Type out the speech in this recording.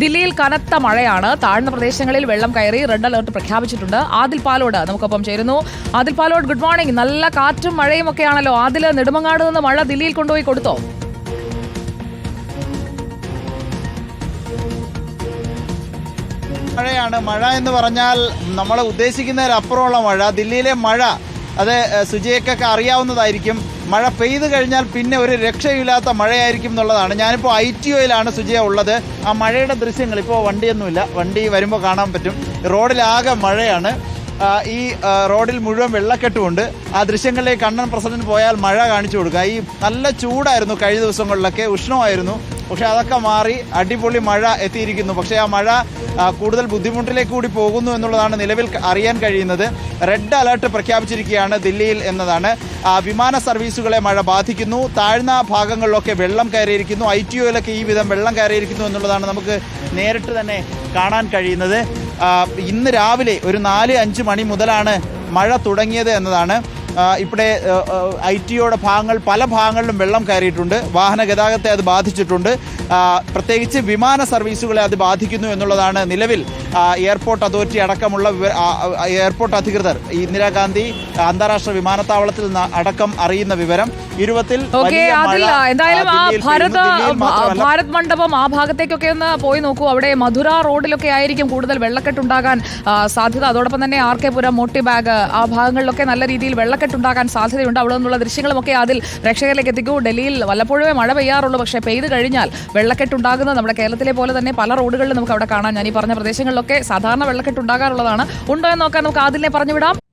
ദില്ലിയിൽ കനത്ത മഴയാണ്. താഴ്ന്ന പ്രദേശങ്ങളിൽ വെള്ളം കയറി റെഡ് അലർട്ട് പ്രഖ്യാപിച്ചിട്ടുണ്ട്. ആദിൽ പാലോട് നമുക്കൊപ്പം ചേരുന്നു. ആദിൽ പാലോട് ഗുഡ് മോർണിംഗ് നല്ല കാറ്റും മഴയും ഒക്കെയാണല്ലോ. ആദിൽ നെടുമങ്ങാട് നിന്ന് മഴ ദില്ലിയിൽ കൊണ്ടുപോയി കൊടുത്തോ? മഴയാണ്. മഴ എന്ന് പറഞ്ഞാൽ നമ്മൾ ഉദ്ദേശിക്കുന്നതിലപ്പുറമുള്ള മഴ. ദില്ലിയിലെ മഴ അത് ഏഹ്, അറിയാവുന്നതായിരിക്കും. മഴ പെയ്തു കഴിഞ്ഞാൽ പിന്നെ ഒരു രക്ഷയില്ലാത്ത മഴയായിരിക്കും എന്നുള്ളതാണ്. ഞാനിപ്പോൾ ഐ ടി ഒയിലാണ് സുജയ ഉള്ളത്. ആ മഴയുടെ ദൃശ്യങ്ങൾ ഇപ്പോൾ വണ്ടിയൊന്നുമില്ല. വണ്ടി വരുമ്പോൾ കാണാൻ പറ്റും. റോഡിലാകെ മഴയാണ്. ഈ റോഡിൽ മുഴുവൻ വെള്ളക്കെട്ടുമുണ്ട്. ആ ദൃശ്യങ്ങളിലേക്ക് കണ്ണൻ പ്രസിഡന്റ് പോയാൽ മഴ കാണിച്ചു കൊടുക്കുക. ഈ നല്ല ചൂടായിരുന്നു കഴിഞ്ഞ ദിവസങ്ങളിലൊക്കെ. ഉഷ്ണമായിരുന്നു. പക്ഷെ അതൊക്കെ മാറി അടിപൊളി മഴ എത്തിയിരിക്കുന്നു. പക്ഷേ ആ മഴ കൂടുതൽ ബുദ്ധിമുട്ടിലേക്ക് കൂടി പോകുന്നു എന്നുള്ളതാണ് നിലവിൽ അറിയാൻ കഴിയുന്നത്. റെഡ് അലർട്ട് പ്രഖ്യാപിച്ചിരിക്കുകയാണ് ദില്ലിയിൽ എന്നതാണ്. വിമാന സർവീസുകളെ മഴ ബാധിക്കുന്നു. താഴ്ന്ന ഭാഗങ്ങളിലൊക്കെ വെള്ളം കയറിയിരിക്കുന്നു. ഐ ടി ഒയിലൊക്കെ ഈ വിധം വെള്ളം കയറിയിരിക്കുന്നു എന്നുള്ളതാണ് നമുക്ക് നേരിട്ട് തന്നെ കാണാൻ കഴിയുന്നത്. ഇന്ന് രാവിലെ ഒരു നാല് അഞ്ച് മണി മുതലാണ് മഴ തുടങ്ങിയത് എന്നതാണ്. ഇവിടെ ഐ ടിയുടെ ഭാഗങ്ങൾ പല ഭാഗങ്ങളിലും വെള്ളം കയറിയിട്ടുണ്ട്. വാഹന ഗതാഗതത്തെ അത് ബാധിച്ചിട്ടുണ്ട്. പ്രത്യേകിച്ച് വിമാന സർവീസുകളെ അത് ബാധിക്കുന്നു എന്നുള്ളതാണ് നിലവിൽ എയർപോർട്ട് അതോറിറ്റി അടക്കമുള്ള എയർപോർട്ട് അധികൃതർ. ഇന്ദിരാഗാന്ധി അന്താരാഷ്ട്ര വിമാനത്താവളത്തിൽ അടക്കം അറിയുന്ന വിവരം. ഇരുപത്തിൽ എന്തായാലും ഭാരത് ഭാരത് മണ്ഡപം ആ ഭാഗത്തേക്കൊക്കെ ഒന്ന് പോയി നോക്കൂ. അവിടെ മധുര റോഡിലൊക്കെ ആയിരിക്കും കൂടുതൽ വെള്ളക്കെട്ടുണ്ടാകാൻ സാധ്യത. അതോടൊപ്പം തന്നെ ആർ കെ പുരം മോട്ടി ബാഗ് ആ ഭാഗങ്ങളിലൊക്കെ നല്ല രീതിയിൽ വെള്ളക്കെട്ടുണ്ടാകാൻ സാധ്യതയുണ്ട്. അവിടെ നിന്നുള്ള ദൃശ്യങ്ങളുമൊക്കെ അതിൽ പ്രേക്ഷകരിലേക്ക് എത്തിക്കൂ. ഡൽഹിയിൽ വല്ലപ്പോഴുമേ മഴ പെയ്യാറുള്ളൂ. പക്ഷേ പെയ്ത് കഴിഞ്ഞാൽ വെള്ളക്കെട്ടുണ്ടാകുന്നത് നമ്മുടെ കേരളത്തിലെ പോലെ തന്നെ പല റോഡുകളിലും നമുക്ക് അവിടെ കാണാം. ഞാൻ ഈ പറഞ്ഞ പ്രദേശങ്ങളിലൊക്കെ സാധാരണ വെള്ളക്കെട്ടുണ്ടാകാറുള്ളതാണ് ഉണ്ടോ എന്ന് നോക്കാൻ നമുക്ക് ആദ്യമേ പറഞ്ഞു വിടാം.